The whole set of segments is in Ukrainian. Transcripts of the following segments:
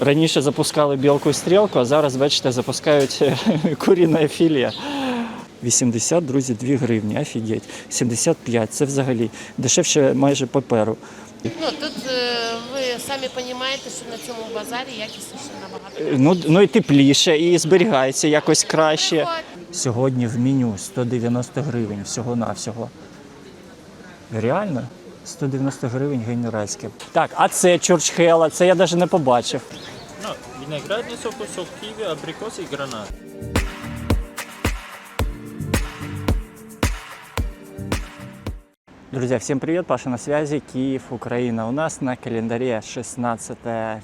Раніше запускали білку і стрілку, а зараз, бачите, запускають куріне філе. 80, друзі, 2 гривні, офігеть. 75, це взагалі дешевше майже паперу. Ну тут е, ви самі розумієте, що на цьому базарі якісніше набагато. Е, Ну, ну і тепліше, і зберігається якось краще. Сьогодні в меню 190 гривень всього-навсього. Реально? 190 гривень генеральське. Так, а це чорчхела, це я навіть не побачив. Ну, виноградный сок, сок ківі, абрикос і гранат. Друзья, всем привет, Паша на связи, Киев, Украина. У нас на календаре 16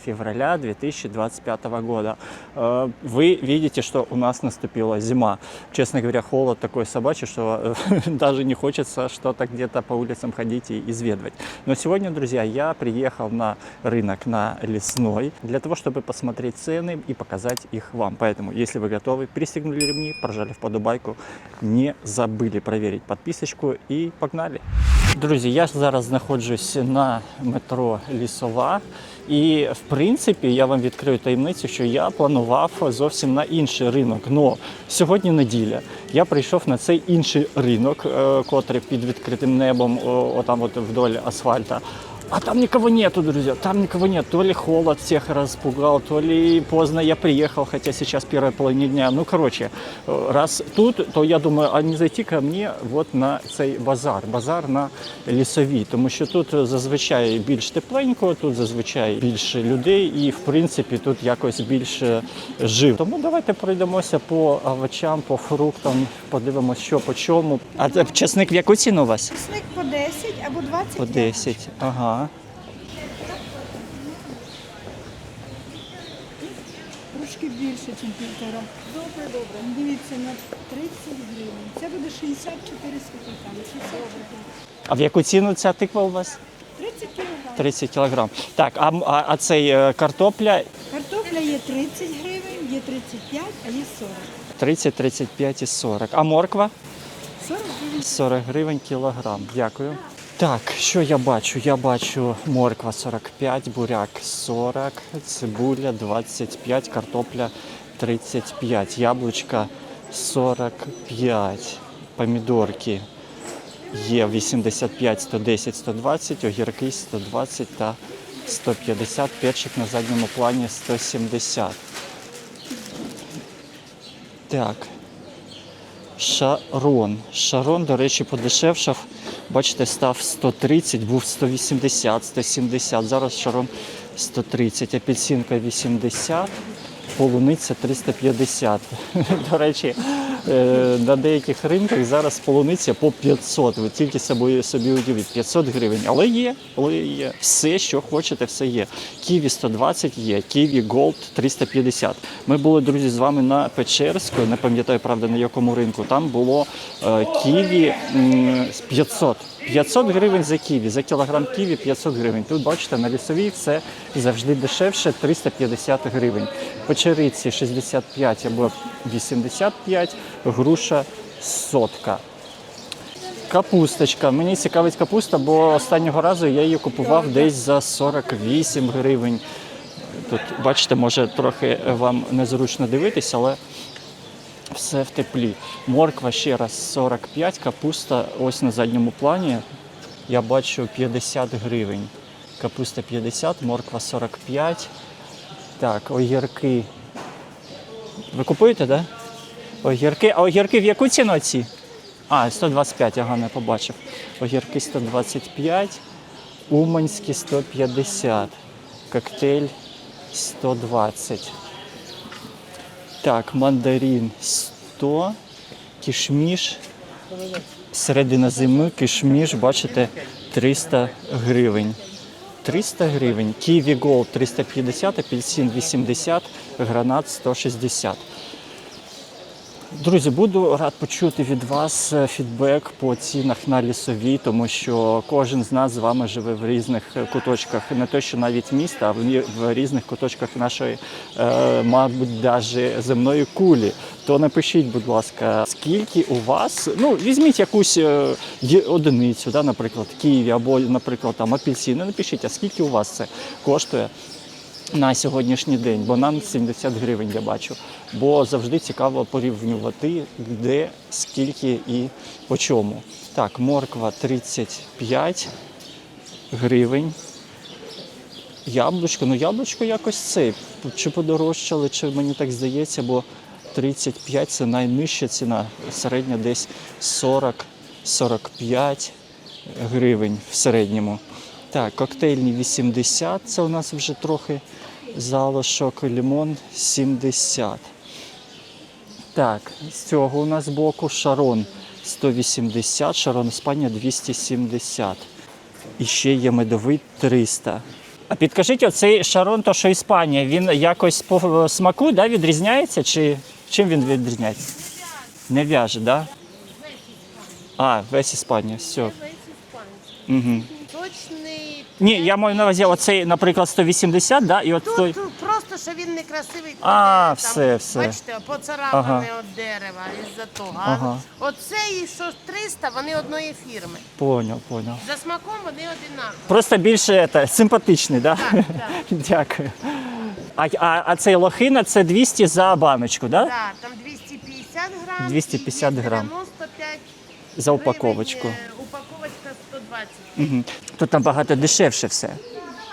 февраля 2025 года. Э, Вы видите, что у нас наступила зима. Честно говоря, холод такой собачий, что э, даже не хочется что-то где-то по улицам ходить и изведывать. Но сегодня, друзья, я приехал на рынок на Лесной для того, чтобы посмотреть цены и показать их вам. Поэтому, если вы готовы, пристегнули ремни, прожали в подобайку, не забыли проверить подписочку и погнали. Друзі, я зараз знаходжусь на метро Лісова. І в принципі я вам відкрию таємницю, що я планував зовсім на інший ринок. Но сьогодні неділя. Я прийшов на цей інший ринок, е, котрий під відкритим небом, отам от вдоль асфальта. А там никого нету, друзья, там никого нет. То ли холод всех распугал, то ли поздно я приехал, хотя сейчас первая половина дня. Ну, короче, э, раз тут, то я думаю, а не зайти ко мне вот на цей базар, базар на лісовій, тому що тут зазвичай більш тепленько, тут зазвичай більше людей і, в принципі, тут якось більше жив. Тому давайте пройдемося по овочам, по фруктам, подивимося, що по чому. А це чесник в яку ціну у вас? Чесник по 10 або 20 По 10. Ага. Трошки більше, ніж півтора. Добре, добре. Дивіться, на 30 гривень. Це буде 64 з копійками. 60 гривень. А в яку ціну ця тиква у вас? 30 кілограм. 30 кілограм. Так, а, а, а цей е, картопля Картопля є 30 гривень, є 35, а є 40. 30, 35 і 40. А морква? 40 гривень. 40 гривень кілограм. Дякую. Так, що я бачу? Я бачу морква 45, буряк 40, цибуля 25, картопля 35, яблучка 45, помідорки є 85, 110, 120, огірки 120 та 150, перчик на задньому плані 170. Так, Шарон. Шарон, до речі, подешевшав. Бачите, став 130, був 180, 170. Зараз шаром 130, апельсинка 80, полуниця 350. До речі, на деяких ринках зараз полуниця по 500. Ви тільки собі, собі уявіть, 500 гривень. Але є, але є. Все, що хочете, все є. Ківі 120 є, Ківі Голд 350. Ми були, друзі, з вами на Печерську, не пам'ятаю, правда, на якому ринку. Там було е, Ківі м, 500. 500 гривень за ківі, за кілограм ківі 500 гривень. Тут бачите, на лісовій все завжди дешевше 350 гривень. Печериці 65 або 85, груша сотка. Капусточка. Мені цікавить капуста, бо останнього разу я її купував десь за 48 гривень. Тут, бачите, може трохи вам незручно дивитись, але все в теплі. Морква ще раз 45, капуста ось на задньому плані. Я бачу 50 гривень. Капуста 50, морква 45. Так, огірки. Ви купуєте, так? Да? Огірки. А огірки в яку ціну ці? А, 125, ага, не побачив. Огірки 125, Уманські 150, коктейль 120. Так, мандарин 100, кішміш. Середина зими, кішміш, бачите, 300 гривень. 300 гривень. Ківі Голд 350, апельсин 80, гранат 160. Друзі, буду рад почути від вас е, фідбек по цінах на лісові, тому що кожен з нас з вами живе в різних е, куточках, не те, що навіть міста, а в різних куточках нашої, е, мабуть, навіть земної кулі. То напишіть, будь ласка, скільки у вас, ну візьміть якусь одиницю, да, наприклад, Києві або, наприклад, там апельсини. Напишіть, а скільки у вас це коштує. На сьогоднішній день. Банан 70 гривень я бачу. Бо завжди цікаво порівнювати, де, скільки і по чому. Так, морква 35 гривень. Яблучко, ну яблучко якось це. Чи подорожчали, чи мені так здається, бо 35 це найнижча ціна. Середня десь 40-45 гривень в середньому. Так, коктейльні 80, це у нас вже трохи залишок, лимон 70. Так, з цього у нас боку шарон 180, шарон Іспанія 270. І ще є медовий 300. А підкажіть, оцей шарон, то що Іспанія, він якось по смаку да, відрізняється? Чи чим він відрізняється? Не в'яже, так? Да? А, весь Іспанія, все. Весь. Угу. Ні, я маю на увазі оцей, наприклад, 180, да, і от той. Тут просто, що він некрасивий. А, там, все, все. Бачите, поцарапане Ага. від дерева із-за того. Ага. А Оцей, що 300, вони одної фірми. Поняв, поняв. За смаком вони одинакові. Просто більше это, симпатичний, да? Так, так. Дякую. А, а, а цей лохина це 200 за баночку, да? Так, там 250 грам. 250 і грам. 95 За упаковочку. гривень, е, Упаковочка 120. Угу. Тут там багато дешевше все.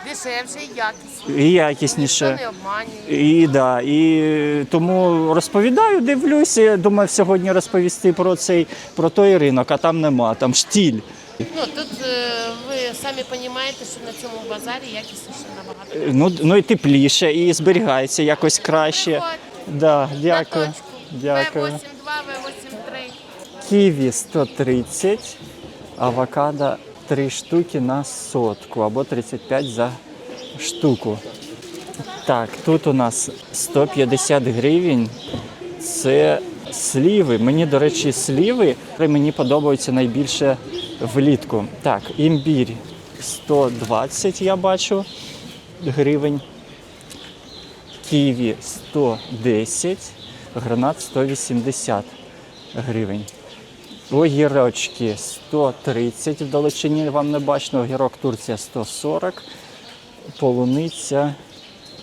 Дешевше і якісніше. І Ніхто якісніше. не обманює. І, да, і тому розповідаю, дивлюся. Думаю, сьогодні розповісти про цей про той ринок, а там нема, там штіль. Ну, тут е, ви самі розумієте, що на цьому базарі якісніше набагато. Е, Ну, ну і тепліше, і зберігається якось краще. Приходьте Да, на дякую. точку. Дякую. В82, В83. Ківі 130, авокадо 3 штуки на сотку або 35 за штуку. Так, тут у нас 150 гривень. Це сліви. Мені, до речі, сліви мені подобаються найбільше влітку. Так, імбір 120, я бачу гривень. Ківі 110, гранат 180 гривень. Огірочки 130 в далечині вам не бачно. Огірок Турція 140. Полуниця.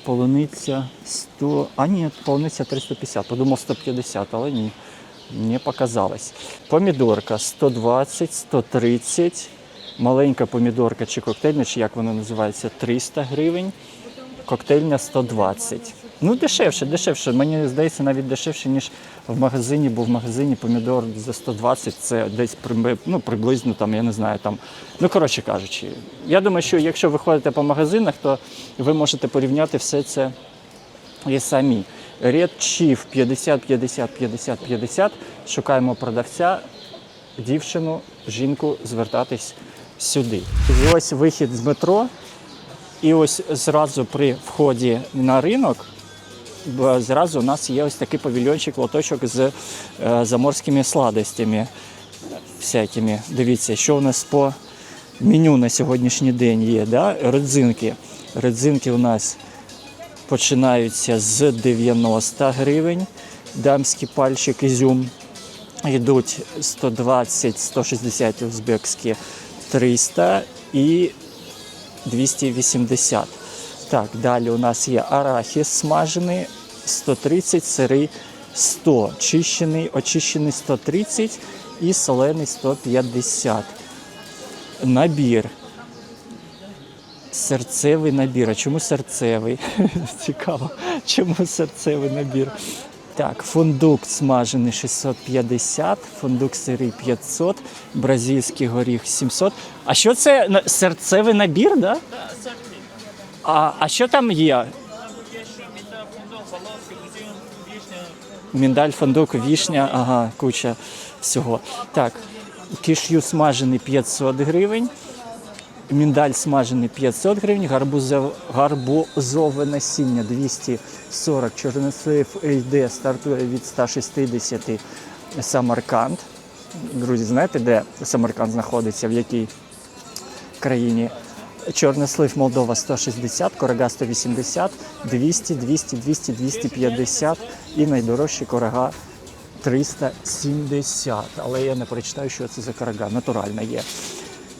Полуниця 100. А ні, полуниця 350. Подумав 150, але ні. Не показалось. Помідорка 120, 130. Маленька помідорка чи коктейльна, чи як вона називається, 300 гривень. Коктейльня 120. Ну, дешевше, дешевше. Мені здається, навіть дешевше, ніж в магазині, бо в магазині помідор за 120 це десь ну, приблизно там, я не знаю, там. Ну, коротше кажучи, я думаю, що якщо ви ходите по магазинах, то ви можете порівняти все це і самі. Рідчів 50, 50, 50, 50. Шукаємо продавця, дівчину, жінку звертатись сюди. І ось вихід з метро. І ось зразу при вході на ринок. Зразу у нас є ось такий павільйончик, лоточок з е, заморськими сладостями всякими. Дивіться, що у нас по меню на сьогоднішній день є. Да? Родзинки. Родзинки у нас починаються з 90 гривень. Дамський пальчик, ізюм. Йдуть 120, 160 узбекські 300 і 280. Так, далі у нас є арахіс смажений 130, сирий 100, чищений, очищений 130 і солений 150. Набір. Серцевий набір. А чому серцевий? Цікаво, чому серцевий набір? Так, фундук смажений 650, фундук сирий 500, бразильський горіх 700. А що це серцевий набір, да? А, а що там є? Міндаль, фундук, вішня, ага, куча всього. Так, киш'ю смажений 500 гривень. Міндаль смажений 500 гривень, гарбузов, гарбузове насіння 240, чорнослив йде, стартує від 160 Самарканд. Друзі, знаєте, де Самарканд знаходиться, в якій країні? Чорнослив Молдова 160, корога 180, 200, 200, 200, 250 і найдорожчий корога 370. Але я не прочитаю, що це за корога. Натуральна є.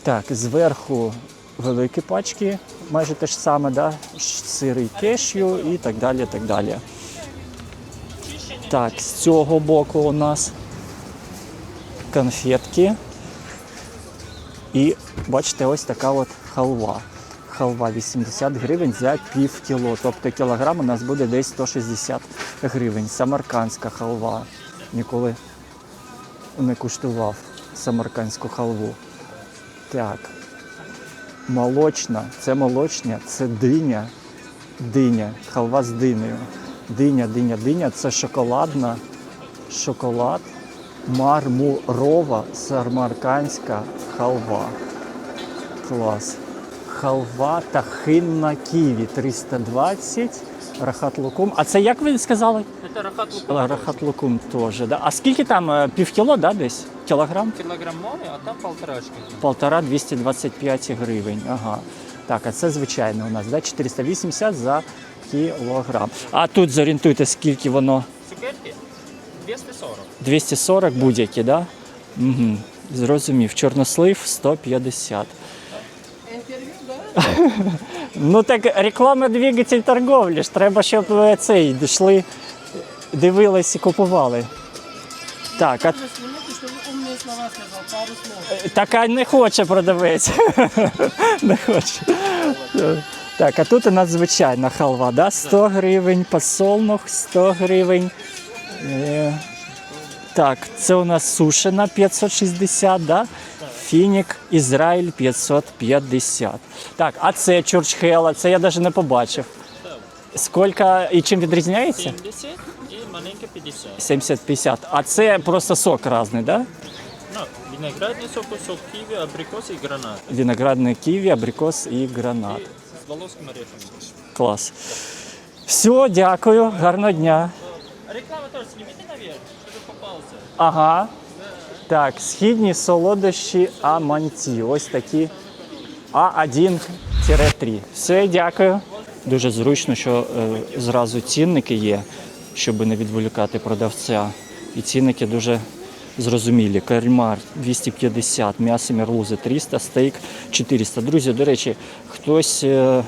Так, зверху великі пачки, майже те ж саме, да? Ш- сири кешю і так далі. так далі. Так, з цього боку у нас конфетки. І бачите, ось така от халва. Халва 80 гривень за пів кіло. Тобто кілограм у нас буде десь 160 гривень. Самаркандська халва. Ніколи не куштував самаркандську халву. Так. Молочна. Це молочня, це диня. Диня. Халва з динею. Диня, диня, диня. Це шоколадна. Шоколад. Мармурова самаркандська халва. Клас. Халва тахинна ківі 320. Рахат лукум. А це як ви сказали? Это рахат лукум. Рахат лукум теж. Да? А скільки там? е, Пів кіло, да, десь? Кілограм? Килограммовый, а там полторашки. Полтора 225 гривень. Ага. Так, а це звичайно у нас, да? 480 за кілограм. А тут зорієнтуйте, скільки воно? Цукерки 240. 240 будь-які, да? Угу. Зрозумів. Чорнослив 150. Ну так реклама двигатель торговлі ж. Треба, щоб е, цей дійшли, дивились і купували. Так, а пару слов. така не хоче продавець. не хоче. Так, а тут у нас звичайна халва, да? 100 гривень, посолнух 100 гривень. Е, Так, це у нас сушена 560, да? Фінік Ізраїль 550. Так, а це чурчхела, це я навіть не побачив. Скільки і чим відрізняється? 70 и маленько 50. 70-50. А це просто сок різний, да? Ну, виноградный сок, сок киви, абрикос и гранат. Виноградний ківі, абрикос і гранат. И с волоским орехом. Клас. Все, дякую, гарного дня. Реклама тоже снимите наверх, чтобы попался. Ага. Так, східні солодощі Аманті. Ось такі А1-3. Все, дякую. Дуже зручно, що е, зразу цінники є, щоб не відволікати продавця. І цінники дуже зрозумілі. Кальмар 250, м'ясо мерлузи 300, стейк 400. Друзі, до речі, хтось. е,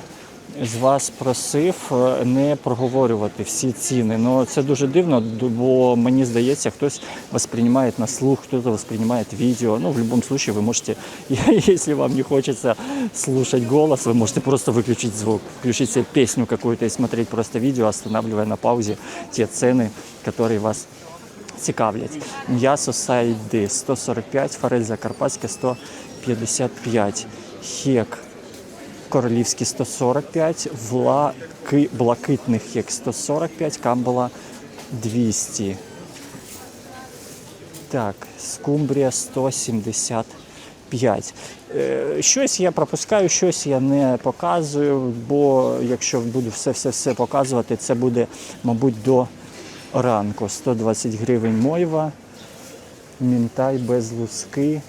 з вас просив е, не проговорювати всі ціни. Ну це дуже дивно, д- бо мені здається, хтось воспринимает на слух, хтось воспринимает видео. Ну, в любом случае, вы можете, если вам не хочется слушать голос, вы можете просто выключить звук, включить себе песню какую-то и смотреть просто видео, останавливая на паузе те цены, которые вас цікавлять. М'ясо сайди 145, форель закарпатська 155, хек королівський 145, влаки, блакитний хек 145, камбала 200. Так, скумбрія 175. Е, Щось я пропускаю, щось я не показую, бо якщо буду все-все-все показувати, це буде, мабуть, до ранку. 120 гривень мойва, мінтай без луски.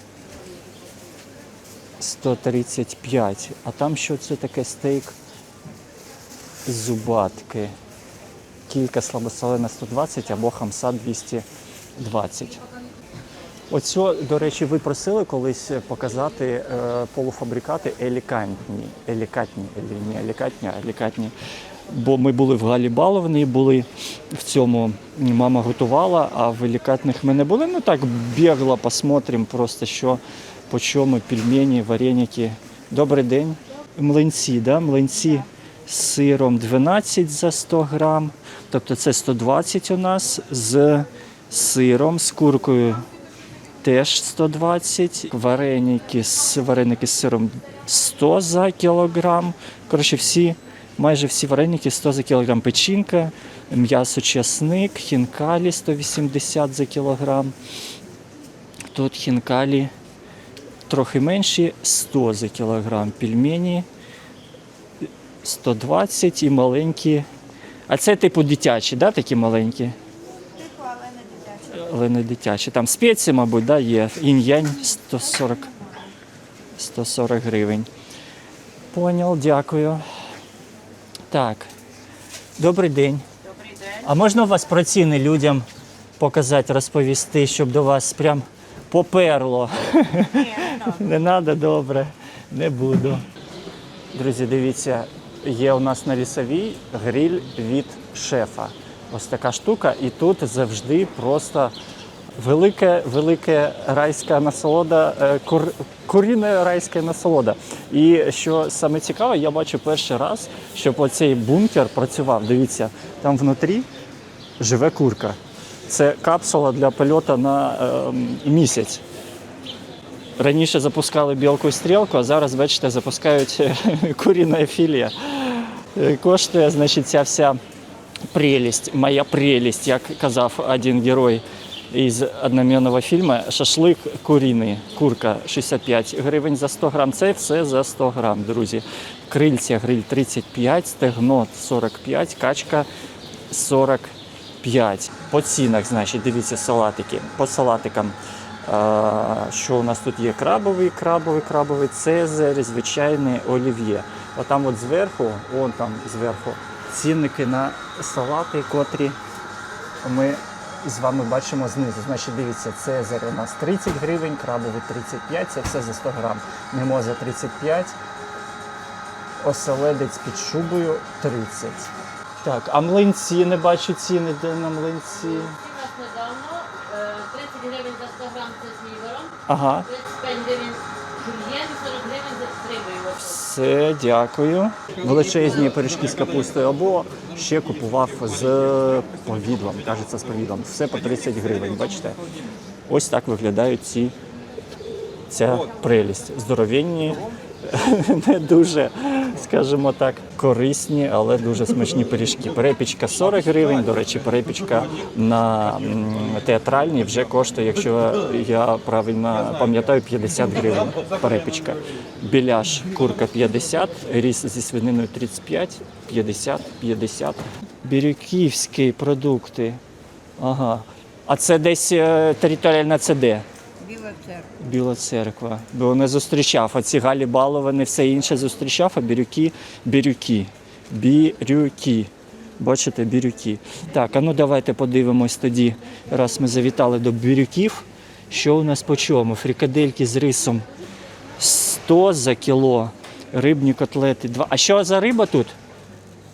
135. А там що це таке стейк зубатки. Кілька слабосолена 120 або хамса 220. Оцю, до речі, ви просили колись показати е, полуфабрикати елікантні. Елікатні, елі- не елікатні, а елікатні. Бо ми були в Галі Баловні, були в цьому мама готувала, а в елікатних ми не були. Ну так бігло, посмотрим просто що по чому пельмені, вареники. Добрий день. Млинці, да? млинці з сиром 12 за 100 грам. Тобто це 120 у нас з сиром, з куркою теж 120. Вареники з вареники з сиром 100 за кілограм. Коротше, всі, майже всі вареники 100 за кілограм. Печінка, м'ясо чесник, хінкалі 180 за кілограм. Тут хінкалі трохи менші 100 за кілограм. Пельмені 120 і маленькі. А це типу дитячі, да, такі маленькі? Типу, Але не дитячі. Але не дитячі. Там спеції, мабуть, да, є. Інь-янь 140, 140 гривень. Понял, дякую. Так. Добрий день. Добрий день. А можна у вас про ціни людям показати, розповісти, щоб до вас прям поперло? Ні, не. Не треба, добре, не буду. Друзі, дивіться, є у нас на лісовій гриль від шефа. Ось така штука, і тут завжди просто велика, велика райська насолода, е, кур, куріне райська насолода. І що саме цікаве, я бачу перший раз, щоб оцей бункер працював. Дивіться, там внутрі живе курка. Це капсула для польоту на ем, місяць. Раніше запускали білку і стрілку, а зараз, бачите, запускають куріна філія. Е, Коштує, значить, ця вся прелість, моя прелість, як казав один герой із одноіменного фільму, шашлик куріний, курка 65 гривень за 100 грам. Це все за 100 грам, друзі. Крильця гриль 35, стегно 45, качка 45. По цінах, значить, дивіться, салатики. По салатикам. Що у нас тут є? Крабовий, крабовий, крабовий, цезарь, звичайний олів'є. Отам от зверху, вон там зверху, цінники на салати, котрі ми з вами бачимо знизу. Значить, дивіться, цезарь у нас 30 гривень, крабовий 35, це все за 100 грам. Мімоза 35, оселедець під шубою 30. Так, а млинці не бачу ціни, де на млинці. Ага, 35 гривень жульєн 40 гривень за рибою. все, дякую. Величезні пиріжки з капустою або ще купував з повідлом, кажеться, з повідлом. Все по 30 гривень, бачите? Ось так виглядають ці ця прелість. Здоровенні, не дуже, скажімо так, корисні, але дуже смачні пиріжки. Перепічка 40 гривень. До речі, перепічка на театральній вже коштує, якщо я правильно пам'ятаю, 50 гривень. Перепічка. Біляш, курка 50, ріс зі свининою 35, 50, 50. Бірюківські продукти. Ага. А це десь е, територіальна це де? Церква. Біла церква. Бо не зустрічав. Оці Галі Баловани, все інше зустрічав, а бірюки, бірюки. Бірюки. Бачите, бірюки. Так, а ну давайте подивимось тоді, раз ми завітали до бірюків. Що у нас по чому? Фрикадельки з рисом 100 за кіло, рибні котлети 2. А що за риба тут?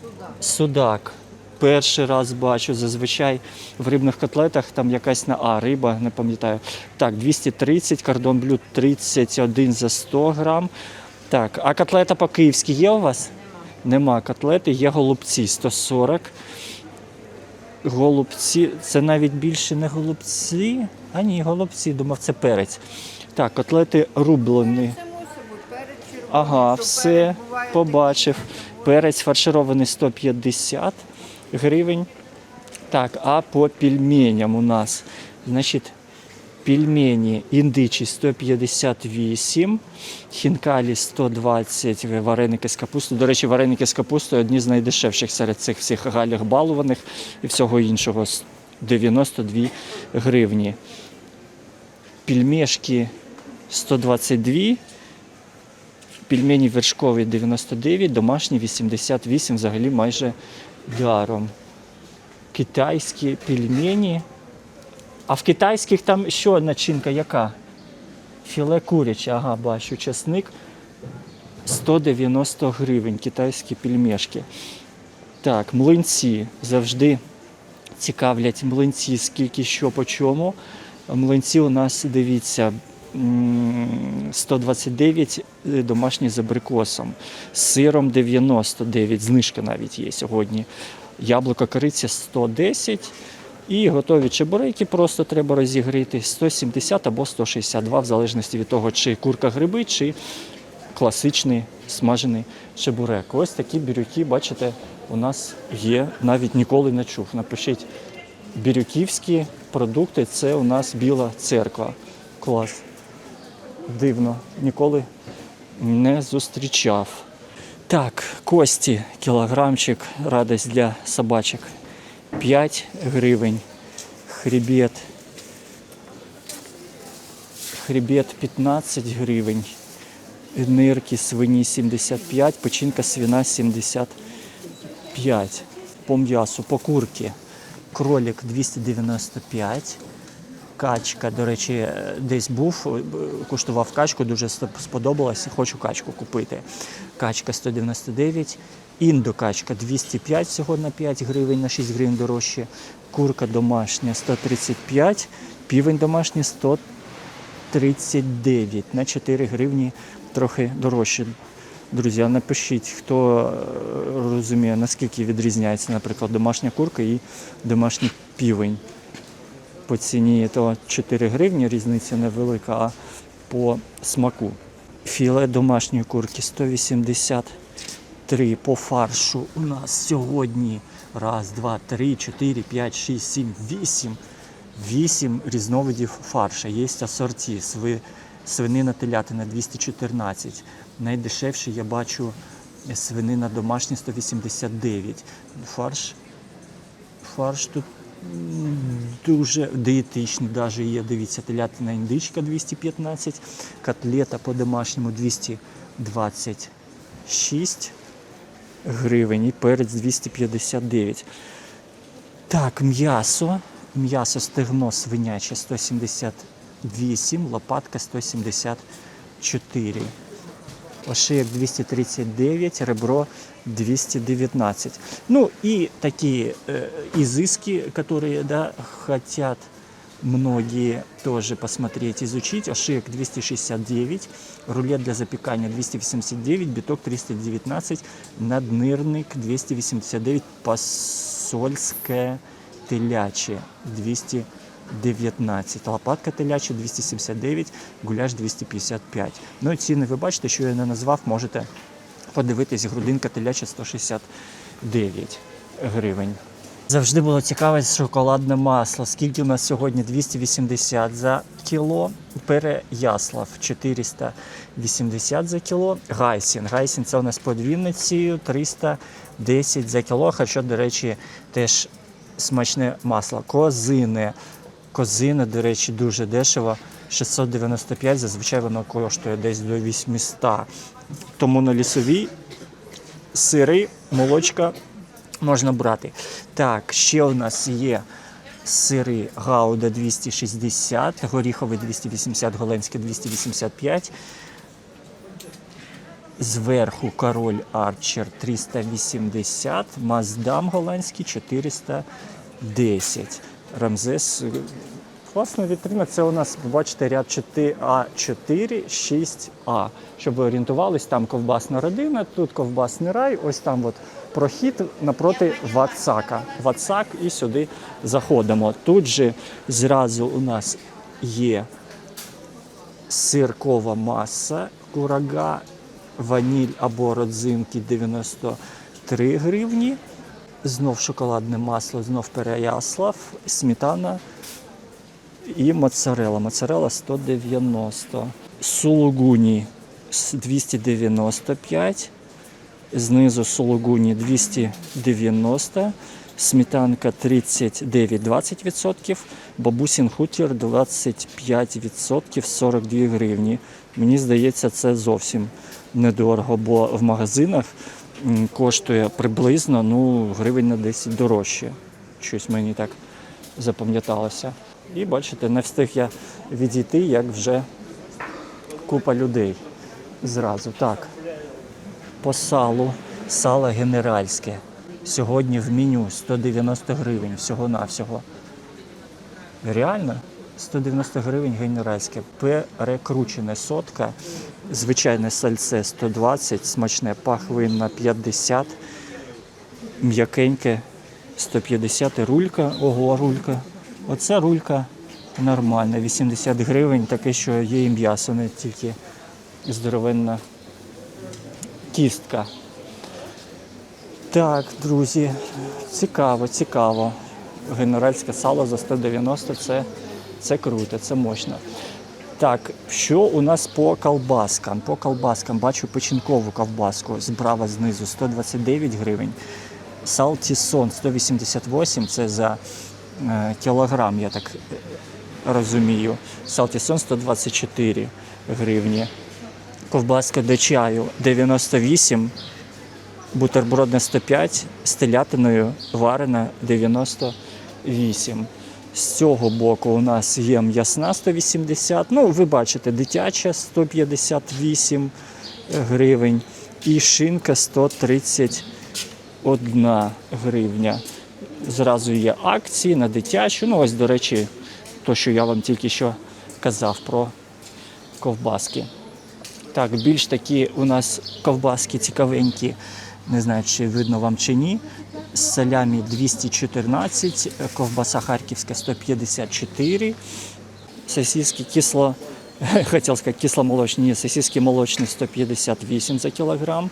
Судак. Судак. Перший раз бачу. Зазвичай в рибних котлетах там якась на А риба, не пам'ятаю. Так, 230, кордон блюд 31 за 100 грам. Так, а котлета по-київськи є у вас? Нема котлети, є голубці 140. Голубці, це навіть більше не голубці. А ні, голубці, думав, це перець. Так, котлети рублені. Ага, все побачив. Перець фарширований 150 гривень. Так, а по пельменям у нас, значить, пельмені індичі 158, хінкалі 120, вареники з капустою. До речі, вареники з капустою одні з найдешевших серед цих всіх галях балуваних і всього іншого. 92 гривні. Пельмешки 122, пельмені вершкові 99, домашні 88, взагалі майже даром. Китайські пельмені. А в китайських там що начинка яка? Філе куряче, ага, бачу, часник 190 гривень, китайські пельмешки. Так, млинці завжди цікавлять млинці, скільки що по чому. Млинці у нас, дивіться, 129 е, домашні з абрикосом, з сиром 99, знижка навіть є сьогодні. Яблуко кориця 110 і готові чебуреки просто треба розігріти 170 або 162, в залежності від того, чи курка гриби, чи класичний смажений чебурек. Ось такі бірюки, бачите, у нас є. Навіть ніколи не чув. Напишіть бірюківські продукти це у нас біла церква. Клас. Дивно, ніколи не зустрічав. Так, кості, кілограмчик, радость для собачок. 5 гривень. Хребет. Хребет 15 гривень. Нирки свині 75, печінка свина 75. По м'ясу, по курці. Кролик 295. Качка, до речі, е, десь був, е, куштував качку, дуже сп- сподобалась, хочу качку купити. Качка 199, індокачка 205 всього на 5 гривень, на 6 гривень дорожче. Курка домашня 135, півень домашній 139 на 4 гривні трохи дорожче. Друзі, напишіть, хто е, розуміє, наскільки відрізняється, наприклад, домашня курка і домашній півень. По ціні то 4 гривні, різниця невелика, а по смаку. Філе домашньої курки 183 по фаршу у нас сьогодні. Раз, два, три, чотири, п'ять, шість, сім, вісім. Вісім різновидів фарша. Є асорті, сви, свинина телятина 214. Найдешевше я бачу свинина домашня 189. Фарш фарш тут дуже дієтичний, навіть є, дивіться, телятина індичка 215, котлета по-домашньому 226 гривень і перець 259. Так, м'ясо. М'ясо стегно свиняче 178, лопатка 174 Ошиєк 239, ребро 219. Ну и такие э, изыски, которые да, хотят многие тоже посмотреть, изучить. Ошиек 269, рулет для запекания 289, биток 319, наднирник 289, посольское телячье 219, лопатка теляча 279, гуляш 255. Ну і ціни ви бачите, що я не назвав, можете подивитись, грудинка теляча 169 гривень. Завжди було цікаве шоколадне масло. Скільки у нас сьогодні? 280 за кіло. Переяслав 480 за кіло. Гайсін. Гайсін це у нас під Вінницею 310 за кіло. Хоча, до речі, теж смачне масло. Козини. Козини, до речі, дуже дешево. 695, зазвичай воно коштує десь до 800. Тому на лісовій сири, молочка можна брати. Так, ще у нас є сири Гауда 260, горіховий 280, голенський 285. Зверху король Арчер 380, Маздам голландський 410. Рамзес. Класна вітрина. Це у нас, бачите, ряд 4А4, 6А. Щоб ви орієнтувались, там ковбасна родина, тут ковбасний рай, ось там от прохід напроти Вацака. Вацак і сюди заходимо. Тут же зразу у нас є сиркова маса, курага, ваніль або родзинки 93 гривні. Знов шоколадне масло, знов Переяслав, сметана і моцарела. Моцарела 190. Сулугуні 295. Знизу сулугуні 290. Сметанка 39-20%, бабусін хутір 25%, 42 гривні. Мені здається, це зовсім недорого, бо в магазинах коштує приблизно ну, гривень на 10 дорожче. Щось мені так запам'яталося. І бачите, не встиг я відійти, як вже купа людей зразу. Так, по салу, сало генеральське. Сьогодні в меню 190 гривень всього-навсього. Реально? 190 гривень генеральське. Перекручене сотка, звичайне сальце 120, смачне пахвинна 50, м'якеньке 150 рулька. Ого, рулька. Оце рулька нормальна, 80 гривень, таке, що є і м'ясо, не тільки здоровенна кістка. Так, друзі, цікаво, цікаво. Генеральське сало за 190 це, це круто, це мощно. Так, що у нас по колбаскам? По колбаскам бачу печінкову ковбаску справа знизу 129 гривень. Салтісон 188, це за е, кілограм, я так е, розумію. Салтісон 124 гривні. Ковбаска до чаю 98, бутербродна 105, з телятиною варена 98. З цього боку у нас є м'ясна 180. Ну, ви бачите, дитяча 158 гривень і шинка 131 гривня. Зразу є акції на дитячу. Ну, ось, до речі, то, що я вам тільки що казав про ковбаски. Так, більш такі у нас ковбаски цікавенькі. Не знаю, чи видно вам чи ні. З салямі 214, ковбаса харківська 154, сосиски кисло, хотів сказати кисломолочні, ні, сосиски молочні 158 за кілограм,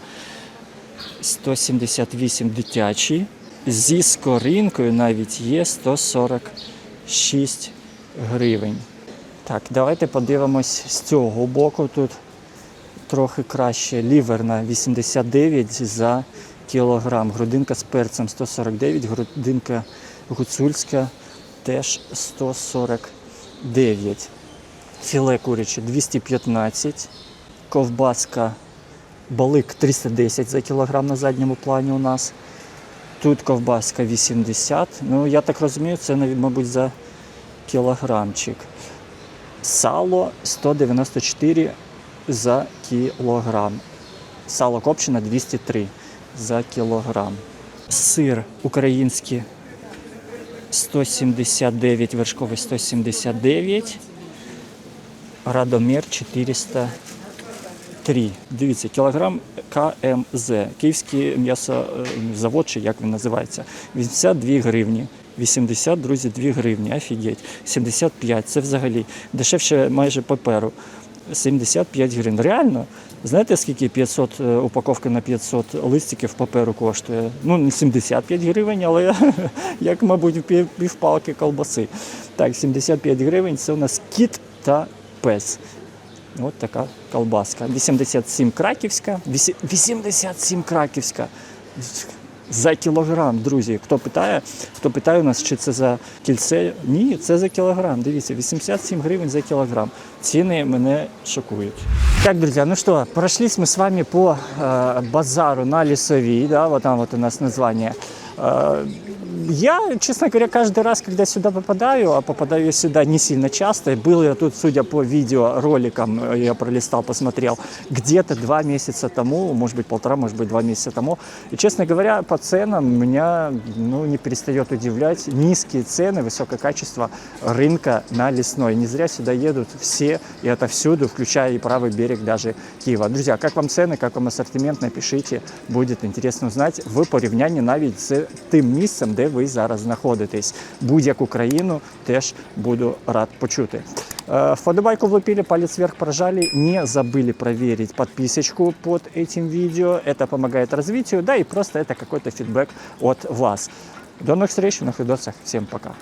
178 дитячі. Зі скоринкою навіть є 146 гривень. Так, давайте подивимось з цього боку. Тут трохи краще. Ліверна 89 за кілограм. Грудинка з перцем 149, грудинка гуцульська теж 149. Філе куряче 215. Ковбаска балик 310 за кілограм на задньому плані у нас. Тут ковбаска 80. Ну, я так розумію, це, мабуть, за кілограмчик. Сало 194 за кілограм. Сало копчене 203 за кілограм. Сир український 179, вершковий 179. Радомір 403. Дивіться, кілограм КМЗ. Київський м'ясозавод, чи як він називається. 82 гривні. 80, друзі, 2 гривні. Офігеть. 75. Це взагалі дешевше майже паперу. 75 гривень. Реально, знаєте, скільки 500 е, упаковка на 500 листиків паперу коштує? Ну, не 75 гривень, але як, мабуть, пів, півпалки колбаси. Так, 75 гривень це у нас кіт та пес. От така колбаска. 87 краківська. 87 краківська За кілограм, друзі. Хто питає, хто питає у нас, чи це за кільце? Ні, це за кілограм. Дивіться, 87 гривень за килограмм. Цены меня шокуют. Так, друзья, ну что, прошлись мы с вами по э, базару на Лесовий, да, вот там вот у нас название. Э, я, честно говоря, каждый раз, когда сюда попадаю, а попадаю я сюда не сильно часто, был я тут, судя по видеороликам, э, я пролистал, посмотрел, где-то два месяца тому, может быть полтора, может быть два месяца тому. И, честно говоря, по ценам меня ну, не перестает удивлять низкие цены, высокое качество рынка на лесной. Не зря сюда едут все и отовсюду, включая и правый берег даже Киева. Друзья, как вам цены, как вам ассортимент, напишите, будет интересно узнать в порівнянні навіть з тим місцем, де ви зараз знаходитесь. Будь-яку країну теж буду рад почути. Э, Вподобайку влупили, палец вверх прожали. Не забыли проверить подписочку под этим видео. Это помогает развитию, да и просто это какой-то фидбэк от вас. До новых встреч, на видосах. Всем пока.